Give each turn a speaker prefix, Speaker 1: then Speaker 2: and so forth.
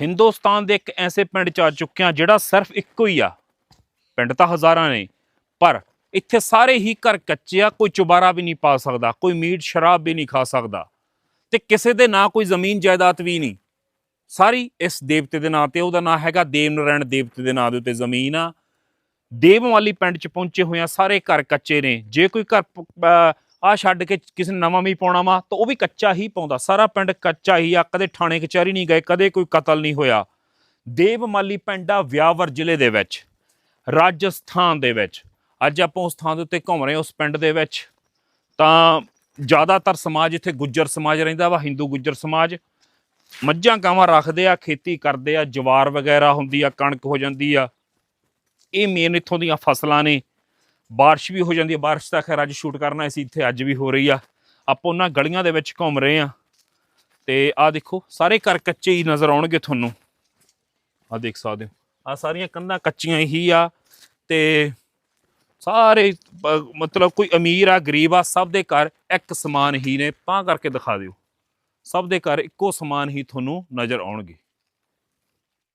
Speaker 1: ਹਿੰਦੁਸਤਾਨ ਦੇ ਇੱਕ ਐਸੇ ਪਿੰਡ ਚ ਆ ਚੁੱਕਿਆ ਜਿਹੜਾ ਸਿਰਫ ਇੱਕੋ ਹੀ ਆ। ਪਿੰਡ ਤਾਂ ਹਜ਼ਾਰਾਂ ਨੇ, ਪਰ ਇੱਥੇ ਸਾਰੇ ਹੀ ਘਰ ਕੱਚੇ ਆ, ਕੋਈ ਚੁਬਾਰਾ ਵੀ ਨਹੀਂ ਪਾ ਸਕਦਾ, ਕੋਈ ਮੀਟ, ਸ਼ਰਾਬ ਵੀ ਨਹੀਂ ਖਾ ਸਕਦਾ ਤੇ ਕਿਸੇ ਦੇ ਨਾਂ ਕੋਈ ਜ਼ਮੀਨ ਜਾਇਦਾਦ ਵੀ ਨਹੀਂ। ਸਾਰੀ ਇਸ ਦੇਵਤੇ ਦੇ ਨਾਂ ਤੇ, ਉਹਦਾ ਨਾਂ ਹੈਗਾ ਦੇਵ ਨਾਰਾਇਣ ਦੇਵਤੇ ਦੇ ਨਾਂ ਦੇ ਉੱਤੇ ਜ਼ਮੀਨ ਆ। ਦੇਵ ਵਾਲੀ ਪਿੰਡ ਚ ਪਹੁੰਚੇ ਹੋਏ ਆ, ਸਾਰੇ ਘਰ ਕੱਚੇ ਨੇ, ਜੇ ਕੋਈ ਘਰ ਆ ਛੱਡ ਕੇ ਕਿਸੇ ਨਵਾਂ ਵੀ ਪਾਉਣਾ ਵਾ, ਤਾਂ ਉਹ ਵੀ ਕੱਚਾ ਹੀ ਪਾਉਂਦਾ। ਸਾਰਾ ਪਿੰਡ ਕੱਚਾ ਹੀ ਆ, ਕਦੇ ਥਾਣੇ ਕਚਹਿਰੀ ਨਹੀਂ ਗਏ, ਕਦੇ ਕੋਈ ਕਤਲ ਨਹੀਂ ਹੋਇਆ। ਦੇਵਮਾਲੀ ਪਿੰਡ ਆ ਵਿਆਵਰ ਜ਼ਿਲ੍ਹੇ ਦੇ ਵਿੱਚ, ਰਾਜਸਥਾਨ ਦੇ ਵਿੱਚ। ਅੱਜ ਆਪਾਂ ਉਸ ਥਾਂ ਦੇ ਉੱਤੇ ਘੁੰਮ ਰਹੇ ਹਾਂ, ਉਸ ਪਿੰਡ ਦੇ ਵਿੱਚ। ਤਾਂ ਜ਼ਿਆਦਾਤਰ ਸਮਾਜ ਇੱਥੇ ਗੁੱਜਰ ਸਮਾਜ ਰਹਿੰਦਾ ਵਾ, ਹਿੰਦੂ ਗੁੱਜਰ ਸਮਾਜ। ਮੱਝਾਂ ਗਾਵਾਂ ਰੱਖਦੇ ਆ, ਖੇਤੀ ਕਰਦੇ ਆ, ਜਵਾਰ ਵਗੈਰਾ ਹੁੰਦੀ ਆ, ਕਣਕ ਹੋ ਜਾਂਦੀ ਆ। ਇਹ ਮੇਨ ਇੱਥੋਂ ਦੀਆਂ ਫਸਲਾਂ ਨੇ। ਬਾਰਿਸ਼ ਵੀ ਹੋ ਜਾਂਦੀ ਹੈ, ਬਾਰਿਸ਼ ਤਾਂ ਖੈਰ ਅੱਜ ਸ਼ੂਟ ਕਰਨਾ ਸੀ, ਇੱਥੇ ਅੱਜ ਵੀ ਹੋ ਰਹੀ ਆ। ਆਪਾਂ ਉਹਨਾਂ ਗਲੀਆਂ ਦੇ ਵਿੱਚ ਘੁੰਮ ਰਹੇ ਆ ਤੇ ਆ ਦੇਖੋ, ਸਾਰੇ ਘਰ ਕੱਚੇ ਹੀ ਨਜ਼ਰ ਆਉਣਗੇ ਤੁਹਾਨੂੰ। ਆ ਦੇਖ ਸਕਦੇ ਹੋ। ਆ ਸਾਰੀਆਂ ਕੰਧਾਂ ਕੱਚੀਆਂ ਹੀ ਆ ਤੇ ਸਾਰੇ, ਮਤਲਬ ਕੋਈ ਅਮੀਰ ਆ, ਗਰੀਬ ਆ, ਸਭ ਦੇ ਘਰ ਇੱਕ ਸਮਾਨ ਹੀ ਨੇ। ਤਾਂ ਕਰਕੇ ਦਿਖਾ ਦਿਓ। ਸਭ ਦੇ ਘਰ ਇੱਕੋ ਸਮਾਨ ਹੀ ਤੁਹਾਨੂੰ ਨਜ਼ਰ ਆਉਣਗੇ।